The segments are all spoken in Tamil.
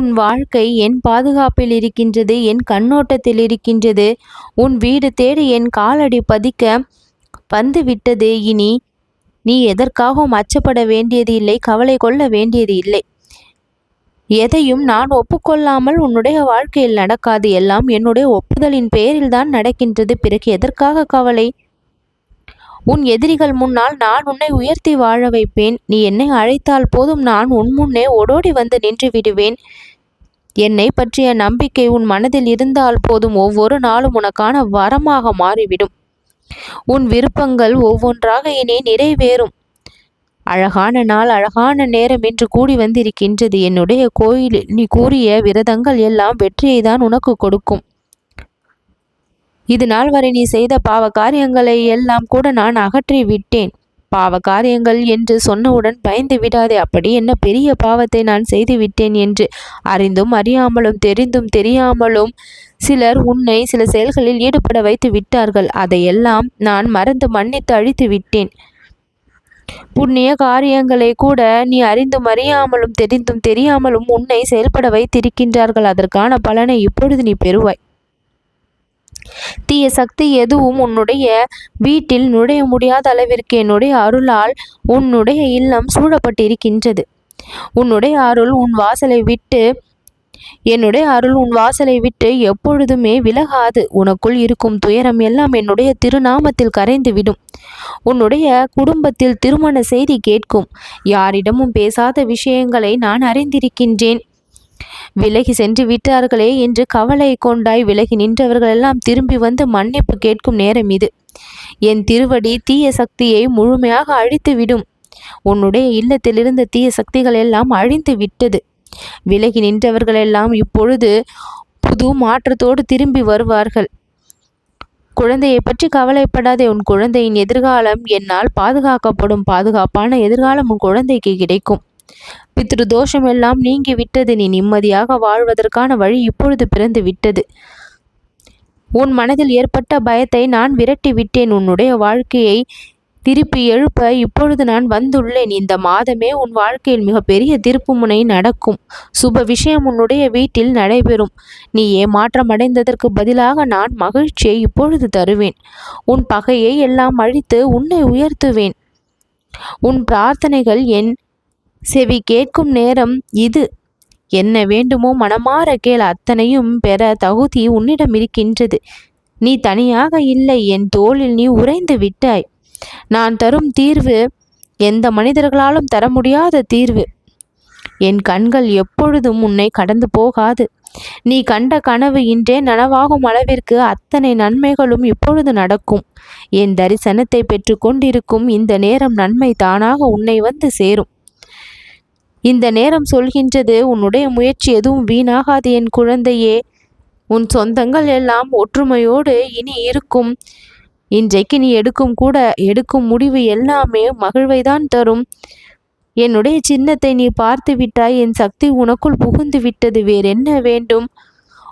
உன் வாழ்க்கை என் பாதுகாப்பில் இருக்கின்றது என் கண்ணோட்டத்தில் இருக்கின்றது. உன் வீடு தேடி என் காலடி பதிக்க வந்து விட்டது இனி நீ எதற்காகவும் அச்சப்பட வேண்டியது இல்லை கவலை கொள்ள வேண்டியது இல்லை. எதையும் நான் ஒப்புக்கொள்ளாமல் உன்னுடைய வாழ்க்கையில் நடக்காது. எல்லாம் என்னுடைய ஒப்புதலின் பேரில்தான் நடக்கின்றது. பிறகு எதற்காக கவலை? உன் எதிரிகள் முன்னால் நான் உன்னை உயர்த்தி வாழ வைப்பேன். நீ என்னை அழைத்தால் போதும் நான் உன் முன்னே ஓடோடி வந்து நின்று விடுவேன். என்னை பற்றிய நம்பிக்கை உன் மனதில் இருந்தால் போதும் ஒவ்வொரு நாளும் உனக்கான வரமாக மாறிவிடும். உன் விருப்பங்கள் ஒவ்வொன்றாக இனி நிறைவேறும். அழகான நாள் அழகான நேரம் என்று கூடி வந்திருக்கின்றது. என்னுடைய கோயிலில் நீ கூறிய விரதங்கள் எல்லாம் வெற்றியை தான் உனக்கு கொடுக்கும். இது நாள் வரை நீ செய்த பாவ காரியங்களை எல்லாம் கூட நான் அகற்றி விட்டேன் பாவ காரியங்கள் என்று சொன்னவுடன் பயந்து விடாதே அப்படி என்ன பெரிய பாவத்தை நான் செய்து விட்டேன் என்று அறிந்தும் அறியாமலும் தெரிந்தும் தெரியாமலும் சிலர் உன்னை சில செயல்களில் ஈடுபட வைத்து விட்டார்கள். அதையெல்லாம் நான் மறந்து மன்னித்து அழித்து விட்டேன். புண்ணிய காரியங்களை கூட நீ அறிந்தும் அறியாமலும் தெரிந்தும் தெரியாமலும் உன்னை செயல்பட வைத்திருக்கின்றார்கள். அதற்கான பலனை இப்பொழுது நீ பெறுவாய். தீய சக்தி எதுவும் உன்னுடைய வீட்டில் நுழைய முடியாத அளவிற்கு என்னுடைய அருளால் உன்னுடைய இல்லம் சூழப்பட்டிருக்கின்றது. உன்னுடைய அருள் உன் வாசலை விட்டு என்னுடைய அருள் உன் வாசலை விட்டு எப்பொழுதுமே விலகாது. உனக்குள் இருக்கும் துயரம் எல்லாம் என்னுடைய திருநாமத்தில் கரைந்து விடும் உன்னுடைய குடும்பத்தில் திருமண செய்தி கேட்கும். யாரிடமும் பேசாத விஷயங்களை நான் அறிந்திருக்கின்றேன். விலகி சென்று விட்டார்களே என்று கவலை கொண்டாய் விலகி நின்றவர்கள் எல்லாம் திரும்பி வந்து மன்னிப்பு கேட்கும் நேரம் இது. என் திருவடி தீய சக்தியை முழுமையாக அழித்து விடும் உன்னுடைய இல்லத்தில் இருந்த தீய சக்திகள் எல்லாம் அழிந்து விட்டது. விலகி நின்றவர்களெல்லாம் இப்பொழுது புது மாற்றத்தோடு திரும்பி வருவார்கள். குழந்தையை பற்றி கவலைப்படாதே உன் குழந்தையின் எதிர்காலம் என்னால் பாதுகாக்கப்படும். பாதுகாப்பான எதிர்காலம் உன் குழந்தைக்கு கிடைக்கும். பித்ரு தோஷமெல்லாம் நீங்கி விட்டது. நீ நிம்மதியாக வாழ்வதற்கான வழி இப்பொழுது பிறந்து விட்டது. உன் மனதில் ஏற்பட்ட பயத்தை நான் விரட்டி விட்டேன். உன்னுடைய வாழ்க்கையை திருப்பி எழுப்ப இப்பொழுது நான் வந்துள்ளேன். இந்த மாதமே உன் வாழ்க்கையில் மிகப்பெரிய திருப்பு முனை நடக்கும். சுப விஷயம் உன்னுடைய வீட்டில் நடைபெறும். நீ ஏமாற்றம் அடைந்ததற்கு பதிலாக நான் மகிழ்ச்சியை இப்பொழுது தருவேன். உன் பகையை எல்லாம் அழித்து உன்னை உயர்த்துவேன். உன் பிரார்த்தனைகள் என் செவி கேட்கும் நேரம் இது. என்ன வேண்டுமோ மனமாற கேள் அத்தனையும் பெற தகுதி உன்னிடம் இருக்கின்றது. நீ தனியாக இல்லை என் தோளில் நீ உறைந்து விட்டாய். நான் தரும் தீர்வு எந்த மனிதர்களாலும் தர முடியாத தீர்வு. என் கண்கள் எப்பொழுதும் உன்னை கடந்து போகாது. நீ கண்ட கனவு இன்றே நனவாகும் அளவிற்கு அத்தனை நன்மைகளும் இப்பொழுது நடக்கும். என் தரிசனத்தை பெற்று கொண்டிருக்கும் இந்த நேரம் நன்மை தானாக உன்னை வந்து சேரும். இந்த நேரம் சொல்கின்றது உன்னுடைய முயற்சி எதுவும் வீணாகாது என் குழந்தையே. உன் சொந்தங்கள் எல்லாம் ஒற்றுமையோடு இனி இருக்கும். இன்றைக்கு நீ எடுக்கும் கூட எடுக்கும் முடிவு எல்லாமே மகிழ்வைதான் தரும். என்னுடைய சின்னத்தை நீ பார்த்து விட்டாய் என் சக்தி உனக்குள் புகுந்து விட்டது வேறென்ன வேண்டும்?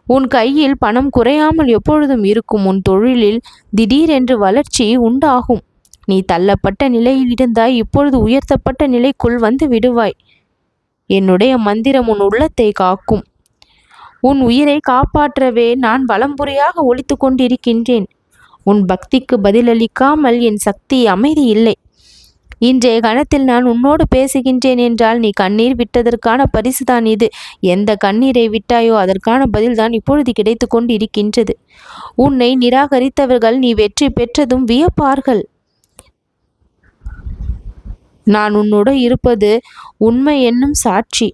உன் கையில் பணம் குறையாமல் எப்பொழுதும் இருக்கும் உன் தொழிலில் திடீரென்று வளர்ச்சி உண்டாகும். நீ தள்ளப்பட்ட நிலையில் இருந்தாய் இப்பொழுது உயர்த்தப்பட்ட நிலைக்குள் வந்து விடுவாய். என்னுடைய மந்திரம் உன் உள்ளத்தை காக்கும். உன் உயிரை காப்பாற்றவே நான் வலம்புறையாக ஒழித்து கொண்டிருக்கின்றேன். உன் பக்திக்கு பதிலளிக்காமல் என் சக்தி அமைதி இல்லை. இன்றைய கணத்தில் நான் உன்னோடு பேசுகின்றேன் என்றால் நீ கண்ணீர் விட்டதற்கான பரிசுதான் இது. எந்த கண்ணீரை விட்டாயோ அதற்கான பதில்தான் இப்பொழுது கிடைத்து கொண்டு இருக்கின்றது உன்னை நிராகரித்தவர்கள் நீ வெற்றி பெற்றதும் வியப்பார்கள். நான் உன்னோடு இருப்பது உண்மை என்னும் சாட்சி.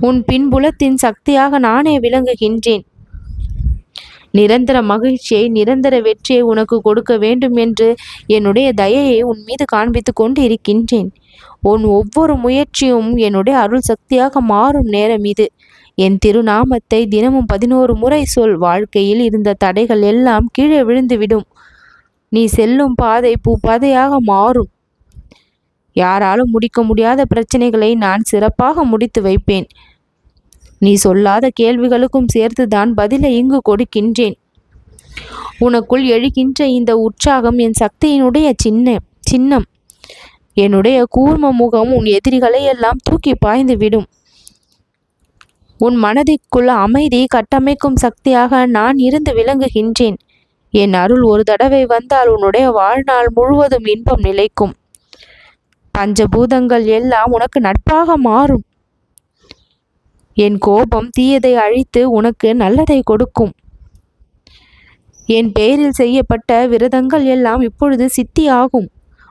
உன் பின்புலத்தின் சக்தியாக நானே விளங்குகின்றேன். நிரந்தர மகிழ்ச்சியை நிரந்தர வெற்றியை உனக்கு கொடுக்க வேண்டும் என்று என்னுடைய தயையை உன் மீது காண்பித்து கொண்டு இருக்கின்றேன் உன் ஒவ்வொரு முயற்சியும் என்னுடைய அருள் சக்தியாக மாறும் நேரம் இது. என் திருநாமத்தை தினமும் பதினோரு முறை சொல். வாழ்க்கையில் இருந்த தடைகள் எல்லாம் கீழே விழுந்துவிடும். நீ செல்லும் பாதை பூ பாதையாக மாறும். யாராலும் முடிக்க முடியாத பிரச்சனைகளை நான் சிறப்பாக முடித்து வைப்பேன். நீ சொல்லாத கேள்விகளுக்கும் சேர்த்துதான் பதிலை இங்கு கொடுக்கின்றேன். உனக்குள் எழுகின்ற இந்த உற்சாகம் என் சக்தியினுடைய சின்ன சின்னம். என்னுடைய கூர்ம முகம் உன் எதிரிகளை எல்லாம் தூக்கி பாய்ந்து விடும். உன் மனதிற்குள் அமைதி கட்டமைக்கும் சக்தியாக நான் இருந்து விளங்குகின்றேன். என் அருள் ஒரு தடவை வந்தால் உன்னுடைய வாழ்நாள் முழுவதும் இன்பம் நிலைக்கும். பஞ்சபூதங்கள் எல்லாம் உனக்கு நட்பாக மாறும். என் கோபம் தீயதை அழித்து உனக்கு நல்லதை கொடுக்கும். என் பெயரில் செய்யப்பட்ட விரதங்கள் எல்லாம் இப்பொழுது சித்தியாகும்.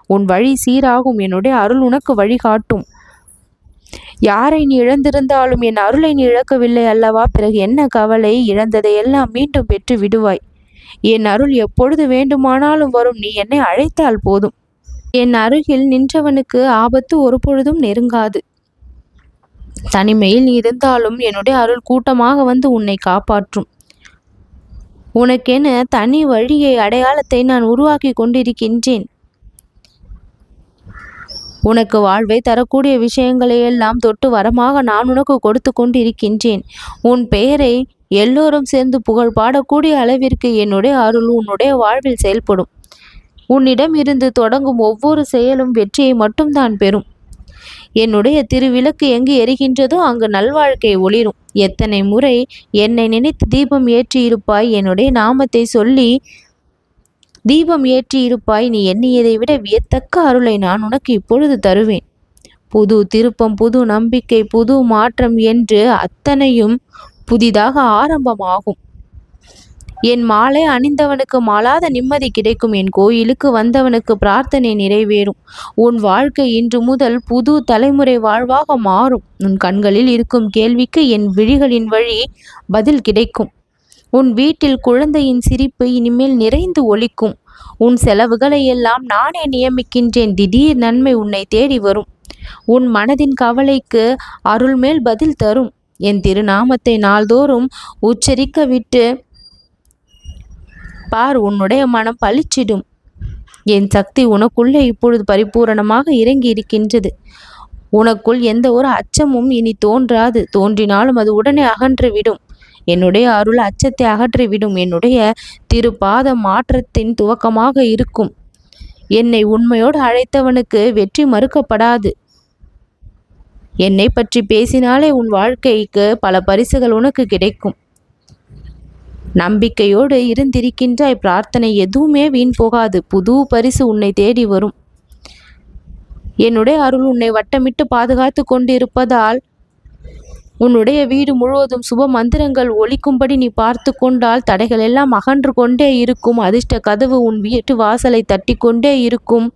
உன் வழி சீராகும் என்னுடைய அருள் உனக்கு வழிகாட்டும். யாரை நீ இழந்திருந்தாலும் என் அருளை நீ இழக்கவில்லை அல்லவா? பிறகு என்ன கவலை? இழந்ததை எல்லாம் மீண்டும் பெற்று விடுவாய். என் அருள் எப்பொழுது வேண்டுமானாலும் வரும். நீ என்னை அழைத்தால் போதும். என் அருகில் நின்றவனுக்கு ஆபத்து ஒரு பொழுதும் நெருங்காது. தனிமையில் இருந்தாலும் என்னுடைய அருள் கூட்டமாக வந்து உன்னை காப்பாற்றும். உனக்கென தனி வழியை அடையாளத்தை நான் உருவாக்கி கொண்டிருக்கின்றேன். உனக்கு வாழ்வை தரக்கூடிய விஷயங்களை எல்லாம் தொட்டு வரமாக நான் உனக்கு கொடுத்து கொண்டிருக்கின்றேன். உன் பெயரை எல்லோரும் சேர்ந்து புகழ் பாடக்கூடிய அளவிற்கு என்னுடைய அருள் உன்னுடைய வாழ்வில் செயல்படும். உன்னிடம் இருந்து தொடங்கும் ஒவ்வொரு செயலும் வெற்றியை மட்டும்தான் பெறும். என்னுடைய திருவிளக்கு எங்கு எரிகின்றதோ அங்கு நல்வாழ்க்கை ஒளிரும். எத்தனை முறை என்னை நினைத்து தீபம் ஏற்றியிருப்பாய் என்னுடைய நாமத்தை சொல்லி தீபம் ஏற்றி இருப்பாய் நீ எண்ணியதை விட வியத்தக்க அருளை நான் உனக்கு இப்பொழுது தருவேன். புது திருப்பம் புது நம்பிக்கை புது மாற்றம் என்று அத்தனையும் புதிதாக ஆரம்பமாகும். என் மாலை அணிந்தவனுக்கு மாலாத நிம்மதி கிடைக்கும். என் கோயிலுக்கு வந்தவனுக்கு பிரார்த்தனை நிறைவேறும். உன் வாழ்க்கை இன்று முதல் புது தலைமுறை வாழ்வாக மாறும். உன் கண்களில் இருக்கும் கேள்விக்கு என் விழிகளின் வழி பதில் கிடைக்கும். உன் வீட்டில் குழந்தையின் சிரிப்பு இனிமேல் நிறைந்து ஒலிக்கும். உன் செலவுகளை எல்லாம் நானே நியமிக்கின்றேன். திடீர் நன்மை உன்னை தேடி வரும். உன் மனதின் கவலைக்கு அருள்மேல் பதில் தரும். என் திருநாமத்தை நாள்தோறும் உச்சரிக்க விட்டு பார் உன்னுடைய மனம் பளிச்சிடும். என் சக்தி உனக்குள்ளே இப்பொழுது பரிபூரணமாக இறங்கி இருக்கின்றது உனக்குள் எந்த ஒரு அச்சமும் இனி தோன்றாது. தோன்றினாலும் அது உடனே அகன்றுவிடும். என்னுடைய அருள் அச்சத்தை அகற்றிவிடும். என்னுடைய திருப்பாத மாற்றத்தின் துவக்கமாக இருக்கும். என்னை உண்மையோடு அழைத்தவனுக்கு வெற்றி மறுக்கப்படாது. என்னை பற்றி பேசினாலே உன் வாழ்க்கைக்கு பல பரிசுகள் உனக்கு கிடைக்கும். நம்பிக்கையோடு இருந்திருக்கின்றாய். பிரார்த்தனை எதுவுமே வீண் போகாது. புது பரிசு உன்னை தேடி வரும். என்னுடைய அருள் உன்னை வட்டமிட்டு பாதுகாத்து கொண்டிருப்பதால் உன்னுடைய வீடு முழுவதும் சுப மந்திரங்கள் ஒழிக்கும்படி நீ பார்த்து கொண்டால் தடைகள் எல்லாம் அகன்று கொண்டே இருக்கும். அதிர்ஷ்ட கதவு உன் வீட்டு வாசலை தட்டி கொண்டே இருக்கும்.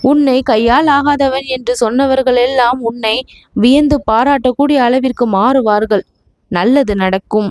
உன்னை கையால் ஆகாதவன் என்று சொன்னவர்கள் எல்லாம் உன்னை வியந்து பாராட்டக்கூடிய அளவிற்கு மாறுவார்கள். நல்லது நடக்கும்.